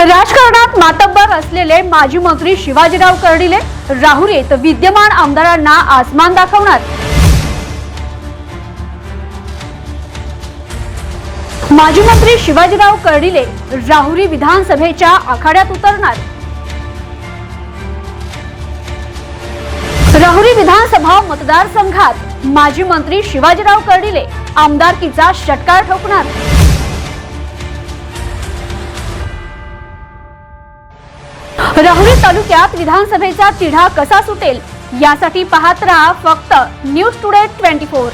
राजकारणात मातब्बर असलेले माजी मंत्री शिवाजीराव कर्डिले राहुरीत विद्यमान आमदारांना आसमान दाखवणार. माजी मंत्री शिवाजीराव कर्डिले राहुरी विधानसभेच्या आखाड्यात उतरणार. राहुरी विधानसभा मतदारसंघात माजी मंत्री शिवाजीराव कर्डिले आमदारकीचा षटकार ठोकणार. राहुरी तालुक्यात विधानसभेचा तिढा कसा सुटेल? यासाठी पाहत राहा फक्त न्यूज टुडे ट्वेंटी फोर